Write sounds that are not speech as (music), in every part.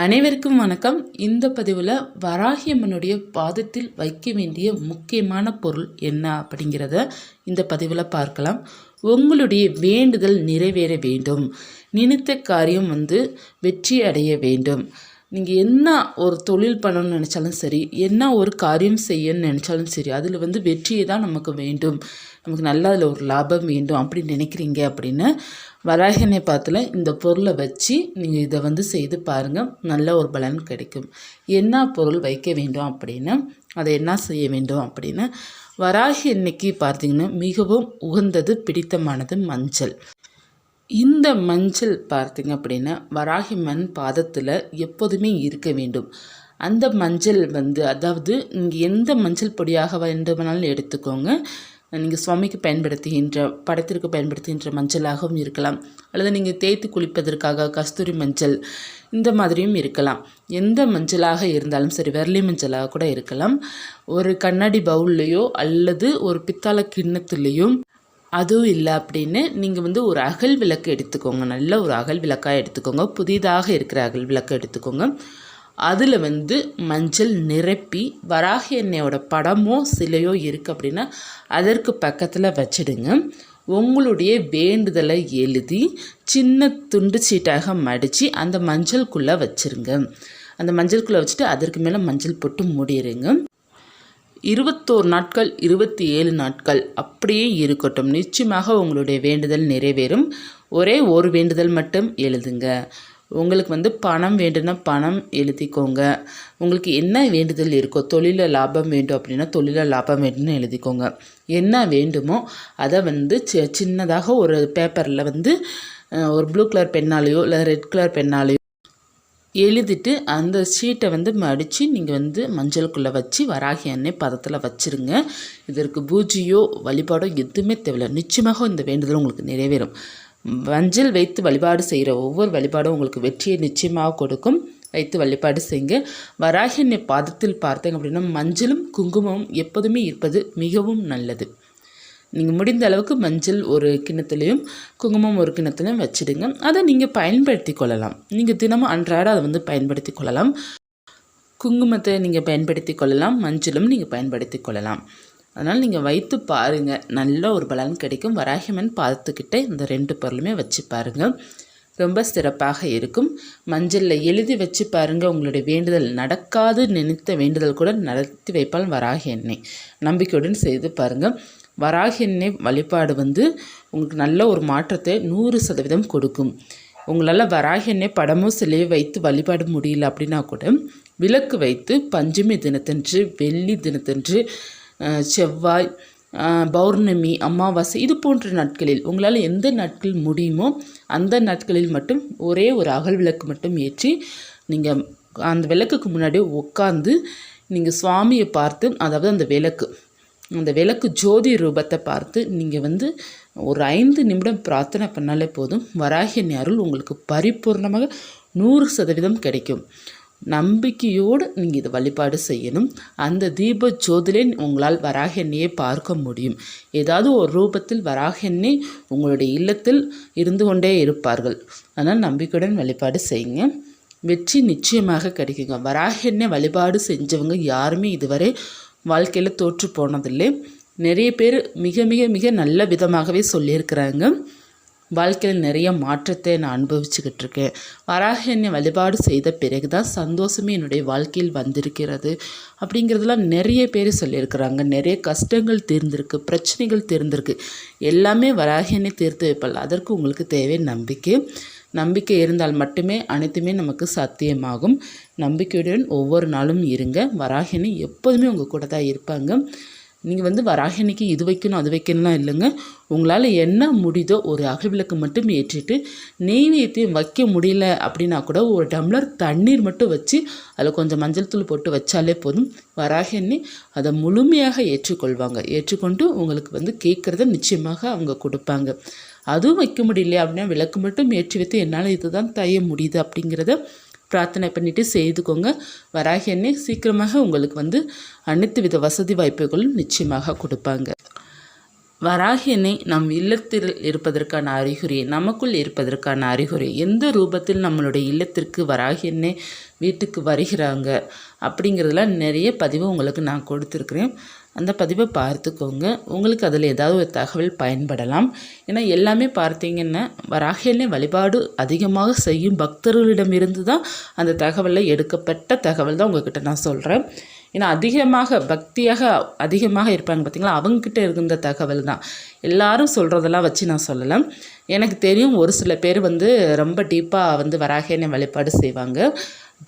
அனைவருக்கும் வணக்கம். இந்த பதிவில் வராகியம்மனுடைய பாதத்தில் வைக்க வேண்டிய முக்கியமான பொருள் என்ன அப்படிங்கிறத இந்த பதிவில் பார்க்கலாம். உங்களுடைய வேண்டுதல் நிறைவேற வேண்டும். நினைத்த காரியம் வந்து வெற்றி அடைய வேண்டும். நீங்கள் என்ன ஒரு தொழில் பண்ணணும்னு நினச்சாலும் சரி என்ன ஒரு காரியம் செய்யணும்னு நினச்சாலும் சரி அதில் வந்து வெற்றியை தான் நமக்கு வேண்டும். நமக்கு நல்லா அதில் ஒரு லாபம் வேண்டும் அப்படின்னு நினைக்கிறீங்க அப்படின்னு வராகனை பாத்தில் இந்த பொருளை வச்சு நீங்கள் இதை வந்து செய்து பாருங்கள் நல்ல ஒரு பலன் கிடைக்கும். என்ன பொருள் வைக்க வேண்டும் அப்படின்னு அதை என்ன செய்ய வேண்டும் அப்படின்னு வராகி இன்னைக்கு பார்த்தீங்கன்னா மிகவும் உகந்தது பிடித்தமானது மஞ்சள். இந்த மஞ்சள் பார்த்திங்க அப்படின்னா வராகி மண் பாதத்தில் எப்போதுமே இருக்க வேண்டும். அந்த மஞ்சள் வந்து அதாவது நீங்கள் எந்த மஞ்சள் பொடியாக வேண்டுமானாலும் எடுத்துக்கோங்க. நீங்கள் சுவாமிக்கு பயன்படுத்துகின்ற படத்திற்கு பயன்படுத்துகின்ற மஞ்சளாகவும் இருக்கலாம். அல்லது நீங்கள் தேய்த்து குளிப்பதற்காக கஸ்தூரி மஞ்சள் இந்த மாதிரியும் இருக்கலாம். எந்த மஞ்சளாக இருந்தாலும் சரி வெரலி மஞ்சளாக கூட இருக்கலாம். ஒரு கண்ணாடி பவுல்லையோ அல்லது ஒரு பித்தாள கிண்ணத்துலேயோ அதுவும் இல்லை அப்படின்னு நீங்கள் வந்து ஒரு அகல் விளக்கு எடுத்துக்கோங்க. நல்ல ஒரு அகல் விளக்காக எடுத்துக்கோங்க. புதிதாக இருக்கிற அகல் விளக்கு எடுத்துக்கோங்க. அதில் வந்து மஞ்சள் நிரப்பி வராக எண்ணெயோட படமோ சிலையோ இருக்குது அப்படின்னா அதற்கு பக்கத்தில் வச்சிடுங்க. உங்களுடைய வேண்டுதலை எழுதி சின்ன துண்டு சீட்டாக மடித்து அந்த மஞ்சள்குள்ளே வச்சுருங்க. அந்த மஞ்சள்குள்ளே வச்சுட்டு அதற்கு மேலே மஞ்சள் போட்டு மூடிடுங்க இருபத்தோரு நாட்கள் இருபத்தி ஏழு நாட்கள் அப்படியே இருக்கட்டும். நிச்சயமாக உங்களுடைய வேண்டுதல் நிறைவேறும். ஒரே ஒரு வேண்டுதல் மட்டும் எழுதுங்க. உங்களுக்கு வந்து பணம் வேண்டும்னா பணம் எழுதிக்கோங்க. உங்களுக்கு என்ன வேண்டுதல் இருக்கோ தொழிலில் லாபம் வேண்டும் அப்படின்னா தொழிலில் லாபம் வேண்டும்னு எழுதிக்கோங்க. என்ன வேண்டுமோ அதை வந்து சி சின்னதாக ஒரு பேப்பரில் வந்து ஒரு ப்ளூ கலர் பெண்ணாலேயோ இல்லை ரெட் கலர் பெண்ணாலேயோ எழுதிட்டு அந்த ஷீட்டை வந்து மடித்து நீங்கள் வந்து மஞ்சளுக்குள்ளே வச்சு வராகி அன்னை பதத்தில் வச்சுருங்க. இதற்கு பூஜையோ வழிபாடோ எதுவுமே தேவையில்லை. நிச்சயமாக இந்த வேண்டுதல் உங்களுக்கு நிறைவேறும். மஞ்சள் வைத்து வழிபாடு செய்கிற ஒவ்வொரு வழிபாடும் உங்களுக்கு வெற்றியை நிச்சயமாக கொடுக்கும். வைத்து வழிபாடு செய்யுங்க. வராகி அன்னை பாதத்தில் பார்த்தீங்க அப்படின்னா மஞ்சளும் குங்குமமும் எப்போதுமே இருப்பது மிகவும் நல்லது. நீங்கள் முடிந்த அளவுக்கு மஞ்சள் ஒரு கிண்ணத்துலேயும் குங்குமம் ஒரு கிண்ணத்துலையும் வச்சுடுங்க. அதை நீங்கள் பயன்படுத்தி கொள்ளலாம். நீங்கள் தினமும் அன்றாட அதை வந்து பயன்படுத்தி கொள்ளலாம். குங்குமத்தை நீங்கள் பயன்படுத்தி கொள்ளலாம். மஞ்சளும் நீங்கள் பயன்படுத்தி கொள்ளலாம். அதனால் நீங்கள் வைத்து பாருங்கள் நல்ல ஒரு பலன் கிடைக்கும். வராகிமன் பார்த்துக்கிட்டே இந்த ரெண்டு பொருளுமே வச்சு பாருங்கள் ரொம்ப சிறப்பாக இருக்கும். மஞ்சளில் எழுதி வச்சு பாருங்கள் உங்களுடைய வேண்டுதல் நடக்காது. நினைத்த வேண்டுதல் கூட நடத்தி வைப்பால் வராகி எண்ணெய் நம்பிக்கையுடன் செய்து பாருங்கள் வராகி எண்ணெய் வழிபாடு வந்து உங்களுக்கு நல்ல ஒரு மாற்றத்தை நூறு சதவீதம் கொடுக்கும். உங்களால் வராகி எண்ணெய் படமும் சிலையை வைத்து வழிபாட முடியல அப்படின்னா கூட விளக்கு வைத்து பஞ்சமி தினத்தன்று வெள்ளி தினத்தன்று செவ்வாய் பௌர்ணமி அமாவாசை இது போன்ற நாட்களில் உங்களால் எந்த நாட்கள் முடியுமோ அந்த நாட்களில் மட்டும் ஒரே ஒரு அகல் விளக்கு மட்டும் ஏற்றி நீங்கள் அந்த விளக்குக்கு முன்னாடி உட்காந்து நீங்கள் சுவாமியை பார்த்து அதாவது அந்த விளக்கு அந்த விளக்கு ஜோதி ரூபத்தை பார்த்து நீங்கள் வந்து ஒரு ஐந்து நிமிடம் பிரார்த்தனை பண்ணாலே போதும். வராகிய அருள் உங்களுக்கு பரிபூர்ணமாக நூறு சதவீதம் கிடைக்கும். நம்பிக்கையோடு நீங்கள் இதை வழிபாடு செய்யணும். அந்த தீப ஜோதிலே உங்களால் வராக எண்ணெயை பார்க்க முடியும். ஏதாவது ஒரு ரூபத்தில் வராக எண்ணெய் உங்களுடைய இல்லத்தில் இருந்து கொண்டே இருப்பார்கள். அதனால் நம்பிக்கையுடன் வழிபாடு செய்யுங்க. வெற்றி நிச்சயமாக கிடைக்குங்க. வராக எண்ணெய் வழிபாடு செஞ்சவங்க யாருமே இதுவரை வாழ்க்கையில் தோற்று போனதில்லை. நிறைய பேர் மிக மிக மிக நல்ல விதமாகவே சொல்லியிருக்கிறாங்க. வாழ்க்கையில் நிறைய மாற்றத்தை நான் அனுபவிச்சுக்கிட்டு இருக்கேன். வராக என்னை வழிபாடு செய்த பிறகு தான் சந்தோஷமே என்னுடைய வாழ்க்கையில் வந்திருக்கிறது அப்படிங்கிறதுலாம் நிறைய பேர் சொல்லியிருக்கிறாங்க. நிறைய கஷ்டங்கள் தீர்ந்திருக்கு பிரச்சனைகள் தீர்ந்திருக்கு. எல்லாமே வராக என்னை தீர்த்து வைப்பல் அதற்கு உங்களுக்கு தேவை நம்பிக்கை. நம்பிக்கை இருந்தால் மட்டுமே அனைத்துமே நமக்கு சாத்தியமாகும். நம்பிக்கையுடன் ஒவ்வொரு நாளும் இருங்க. வராகினி எப்போதுமே உங்கள் கூட தான் இருப்பாங்க. நீங்கள் வந்து வராகினிக்கு இது வைக்கணும் அது வைக்கணும்லாம் இல்லைங்க. உங்களால் என்ன முடியுதோ ஒரு அகவிளக்கு விளக்கு மட்டும் ஏற்றிட்டு நெய்வேத்தியம் வைக்க முடியல அப்படின்னா கூட ஒரு டம்ளர் தண்ணீர் மட்டும் வச்சு அதில் கொஞ்சம் மஞ்சள் தூள் போட்டு வச்சாலே போதும். வராகினி அதை முழுமையாக ஏற்றுக்கொள்வாங்க. ஏற்றுக்கொண்டு உங்களுக்கு வந்து கேட்குறத நிச்சயமாக அவங்க கொடுப்பாங்க. அதுவும் வைக்க முடியலையா அப்படின்னா விளக்கு மட்டும் ஏற்றி வைத்து என்னால் இதுதான் தைய முடியுது அப்படிங்கிறத பிரார்த்தனை பண்ணிவிட்டு செய்துக்கோங்க. வராகி எண்ணெய் சீக்கிரமாக உங்களுக்கு வந்து அனைத்து வித வசதி வாய்ப்புகளும் நிச்சயமாக கொடுப்பாங்க. வராகியனை நம் இல்லத்தில் இருப்பதற்கான அறிகுறி நமக்குள் இருப்பதற்கான அறிகுறி எந்த ரூபத்தில் நம்மளுடைய இல்லத்திற்கு வராகியனை வீட்டுக்கு வருகிறாங்க அப்படிங்கிறதுலாம் நிறைய பதிவு உங்களுக்கு நான் கொடுத்துருக்குறேன். அந்த பதிவை பார்த்துக்கோங்க. உங்களுக்கு அதில் ஏதாவது ஒரு தகவல் பயன்படலாம். ஏன்னா எல்லாமே பார்த்தீங்கன்னா வராகியனை வழிபாடு அதிகமாக செய்யும் பக்தர்களிடமிருந்து தான் அந்த தகவலில் எடுக்கப்பட்ட தகவல் தான் உங்ககிட்ட நான் சொல்கிறேன் ஏன்னா அதிகமாக பக்தியாக அதிகமாக இருப்பாங்க பார்த்தீங்களா? அவங்கக்கிட்ட இருந்த தகவல் தான். எல்லாரும் சொல்கிறதெல்லாம் வச்சு நான் சொல்லலாம். எனக்கு தெரியும் ஒரு சில பேர் வந்து ரொம்ப டீப்பாக வந்து வராகியனை வழிபாடு செய்வாங்க.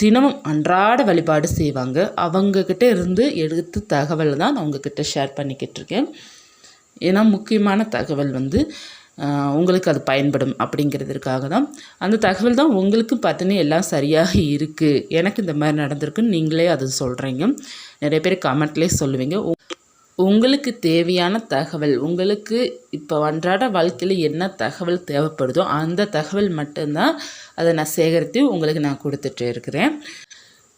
தினமும் அன்றாட வழிபாடு செய்வாங்க. அவங்கக்கிட்ட இருந்து எடுத்து தகவல் தான் நான் உங்ககிட்ட ஷேர் பண்ணிக்கிட்டு இருக்கேன். ஏன்னா முக்கியமான தகவல் வந்து உங்களுக்கு அது பயன்படும் அப்படிங்கிறதுக்காக தான். அந்த தகவல் தான் உங்களுக்கு பார்த்தீங்கன்னா எல்லாம் சரியாக இருக்குது எனக்கு இந்த மாதிரி நடந்திருக்குன்னு நீங்களே அது சொல்கிறீங்க நிறைய பேர் கமெண்ட்லேயே சொல்லுவீங்க. உங்களுக்கு தேவையான தகவல் உங்களுக்கு இப்போ அன்றாட வாழ்க்கையில் என்ன தகவல் தேவைப்படுதோ அந்த தகவல் மட்டும்தான் அதை நான் சேகரித்து உங்களுக்கு நான் கொடுத்துட்டு இருக்கிறேன்.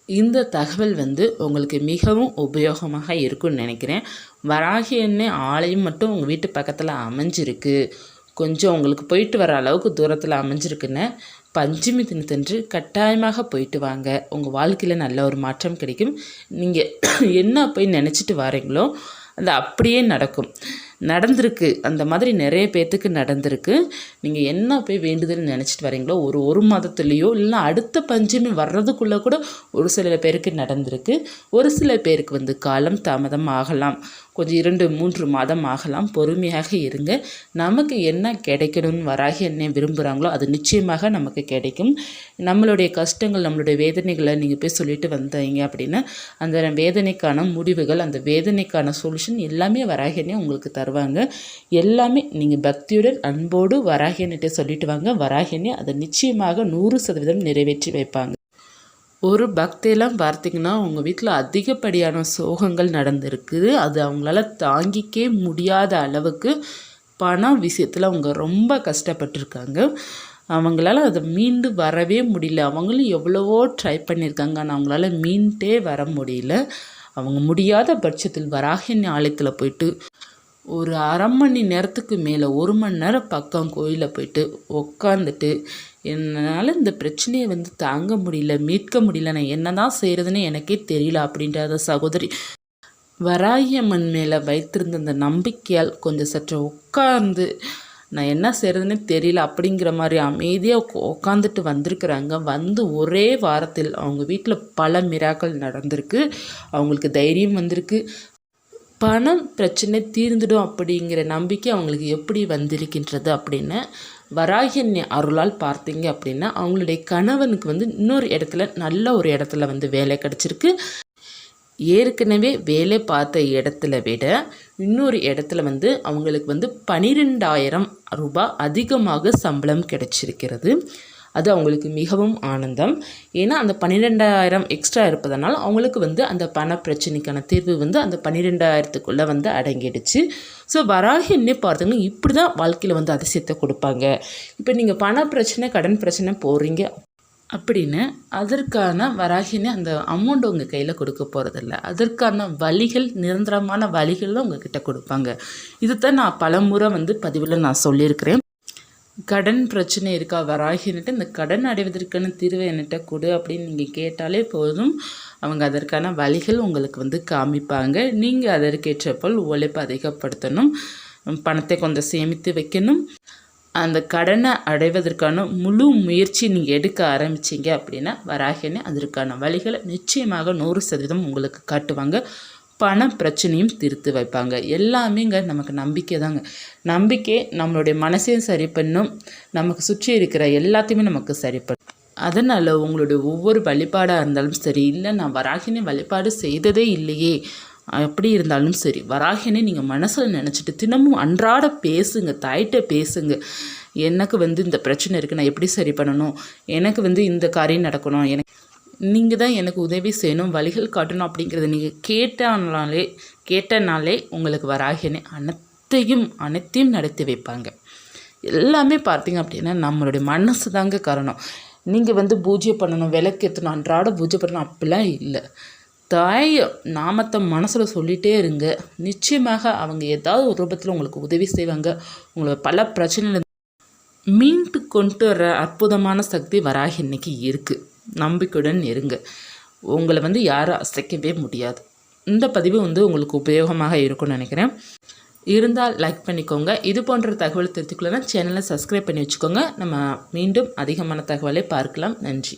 இந்த தகவல் வந்து உங்களுக்கு மிகவும் உபயோகமாக இருக்கும்னு நினைக்கிறேன். வராகி எண்ணெய் ஆலயம் மட்டும் உங்கள் வீட்டு பக்கத்தில் அமைஞ்சிருக்கு. கொஞ்சம் உங்களுக்கு போயிட்டு வர அளவுக்கு தூரத்தில் அமைஞ்சிருக்குன்னு பஞ்சமி தினத்தன்று கட்டாயமாக போயிட்டு வாங்க. உங்கள் வாழ்க்கையில் நல்ல ஒரு மாற்றம் கிடைக்கும். நீங்கள் (clears throat) என்ன போய் நினச்சிட்டு வரீங்களோ அது அப்படியே நடக்கும். நடந்திருக்கு. அந்த மாதிரி நிறைய பேர்த்துக்கு நடந்திருக்கு. நீங்கள் என்ன போய் வேண்டுதல் நினச்சிட்டு வரீங்களோ ஒரு ஒரு மாதத்துலேயோ இல்லை அடுத்த பஞ்சமி வர்றதுக்குள்ளே கூட ஒரு சில பேருக்கு நடந்திருக்கு. ஒரு சில பேருக்கு வந்து காலம் தாமதம் ஆகலாம். கொஞ்சம் இரண்டு மூன்று மாதம் ஆகலாம். பொறுமையாக இருங்க. நமக்கு என்ன கிடைக்கணும்னு வராகி என்ன விரும்புகிறாங்களோ அது நிச்சயமாக நமக்கு கிடைக்கும். நம்மளுடைய கஷ்டங்கள் நம்மளுடைய வேதனைகளை நீங்கள் போய் சொல்லிட்டு வந்தீங்க அப்படின்னா அந்த வேதனைக்கான முடிவுகள் அந்த வேதனைக்கான சொல்யூஷன் எல்லாமே வராகினே உங்களுக்கு தருவாங்க. எல்லாமே நீங்கள் பக்தியுடன் அன்போடு வராகினிட்ட சொல்லிட்டு வாங்க. வராகினே அதை நிச்சயமாக நூறு சதவீதம் நிறைவேற்றி வைப்பாங்க. ஒரு பக்தையெல்லாம் பார்த்திங்கன்னா உங்கள் வீட்டில் அதிகப்படியான சோகங்கள் நடந்திருக்குது அது அவங்களால தாங்கிக்கே முடியாத அளவுக்கு பணம் விஷயத்தில் அவங்க ரொம்ப கஷ்டப்பட்டிருக்காங்க. அவங்களால அதை மீண்டு வரவே முடியல. அவங்களும் எவ்வளவோ ட்ரை பண்ணியிருக்காங்க. ஆனால் அவங்களால மீண்டே வர முடியல. அவங்க முடியாத பட்சத்தில் வராகினி ஆலயத்தில் போயிட்டு ஒரு அரை மணி நேரத்துக்கு மேலே ஒரு மணி நேரம் பக்கம் கோயிலில் போயிட்டு உக்காந்துட்டு என்னால் இந்த பிரச்சனையை வந்து தாங்க முடியல மீட்க முடியல நான் என்ன தான் செய்கிறதுன்னு எனக்கே தெரியல அப்படின்ற சகோதரி வராயம்மன் மேலே வைத்திருந்த அந்த நம்பிக்கையால் கொஞ்சம் சற்று உட்கார்ந்து நான் என்ன செய்கிறதுன்னு தெரியல அப்படிங்கிற மாதிரி அமைதியாக உட்காந்துட்டு வந்திருக்கிறாங்க. வந்து ஒரே வாரத்தில் அவங்க வீட்டில் பல மிராக்கள் நடந்திருக்கு. அவங்களுக்கு தைரியம் வந்திருக்கு. பணம் பிரச்சனை தீர்ந்துடும் அப்படிங்கிற நம்பிக்கை அவங்களுக்கு எப்படி வந்திருக்கின்றது அப்படின்னு வராகின் அருளால் பார்த்தீங்க அப்படின்னா அவங்களுடைய கணவனுக்கு வந்து இன்னொரு இடத்துல நல்ல ஒரு இடத்துல வந்து வேலை கிடச்சிருக்கு. ஏற்கனவே வேலை பார்த்த இடத்துல விட இன்னொரு இடத்துல வந்து அவங்களுக்கு வந்து பனிரெண்டாயிரம் ரூபாய் அதிகமாக சம்பளம் கிடைச்சிருக்கிறது. அது அவங்களுக்கு மிகவும் ஆனந்தம். ஏன்னா அந்த பன்னிரெண்டாயிரம் எக்ஸ்ட்ரா இருப்பதனால் அவங்களுக்கு வந்து அந்த பண பிரச்சனைக்கான தீர்வு வந்து அந்த பன்னிரெண்டாயிரத்துக்குள்ளே வந்து அடங்கிடுச்சு. ஸோ வராகின்னே பார்த்தீங்கன்னா இப்படி தான் வாழ்க்கையில் வந்து அதிசயத்தை கொடுப்பாங்க. இப்போ நீங்கள் பண பிரச்சனை கடன் பிரச்சனை போகிறீங்க அப்படின்னு அதற்கான வராகினே அந்த அமௌண்ட் உங்கள் கையில் கொடுக்க போகிறதில்ல அதற்கான வழிகள் நிரந்தரமான வழிகள் தான் உங்ககிட்ட கொடுப்பாங்க. இதுதான் நான் பலமுறை வந்து பதிவில் நான் சொல்லியிருக்கிறேன். கடன் பிரச்சனை இருக்கா வராகின்னுட்டு இந்த கடன் அடைவதற்கான தீர்வை என்கிட்ட கொடு அப்படின்னு நீங்கள் கேட்டாலே போதும். அவங்க அதற்கான வழிகள் உங்களுக்கு வந்து காமிப்பாங்க. நீங்கள் அதற்கேற்ற போல் உழைப்பு அதிகப்படுத்தணும். பணத்தை கொஞ்சம் சேமித்து வைக்கணும். அந்த கடனை அடைவதற்கான முழு முயற்சி நீங்கள் எடுக்க ஆரம்பிச்சிங்க அப்படின்னா வராகினே அதற்கான வழிகளை நிச்சயமாக நூறு சதவீதம் உங்களுக்கு காட்டுவாங்க. பண பிரச்சனையும் தீர்த்து வைப்பாங்க. எல்லாமேங்க நமக்கு நம்பிக்கை தாங்க நம்பிக்கை நம்மளுடைய மனசையும் சரி பண்ணும் நமக்கு சுற்றி இருக்கிற எல்லாத்தையுமே நமக்கு சரி பண்ணும் அதனால் உங்களுடைய ஒவ்வொரு வழிபாடாக இருந்தாலும் சரி இல்லை நான் வராகினி வழிபாடு செய்ததே இல்லையே எப்படி இருந்தாலும் சரி வராகினே நீங்கள் மனசில் நினச்சிட்டு தினமும் அன்றாட பேசுங்க தாயிட்ட பேசுங்க. எனக்கு வந்து இந்த பிரச்சனை இருக்குது நான் எப்படி சரி பண்ணணும்? எனக்கு வந்து இந்த காரியம் நடக்கணும் எனக்கு நீங்கள் தான் எனக்கு உதவி செய்யணும் வழிகள் காட்டணும் அப்படிங்கிறத நீங்கள் கேட்டாலே கேட்டனாலே உங்களுக்கு வராகினே அனைத்தையும் அனைத்தையும் நடத்தி வைப்பாங்க. எல்லாமே பார்த்தீங்க அப்படின்னா நம்மளுடைய மனசு தாங்க காரணம். நீங்கள் வந்து பூஜை பண்ணணும் விளக்கேற்றணும் அன்றாட பூஜை பண்ணணும் அப்படிலாம் இல்லை. தாய் நாமத்தை மனசில் சொல்லிகிட்டே இருங்க. நிச்சயமாக அவங்க ஏதாவது ஒரு ரூபத்தில் உங்களுக்கு உதவி செய்வாங்க. உங்களை பல பிரச்சனைகள் மீண்டு கொண்டு வர அற்புதமான சக்தி வராகி இன்னைக்கு இருக்குது நம்பிக்கையுடன் இருங்க. உங்களை வந்து யாரும் அசைக்கவே முடியாது. இந்த பதிவு வந்து உங்களுக்கு உபயோகமாக இருக்கும்னு நினைக்கிறேன். இருந்தால் லைக் பண்ணிக்கோங்க. இது போன்ற தகவல் தெரிஞ்சுக்கலன்னா சேனலை சப்ஸ்கிரைப் பண்ணி வச்சுக்கோங்க. நம்ம மீண்டும் அதிகமான தகவலை பார்க்கலாம். நன்றி.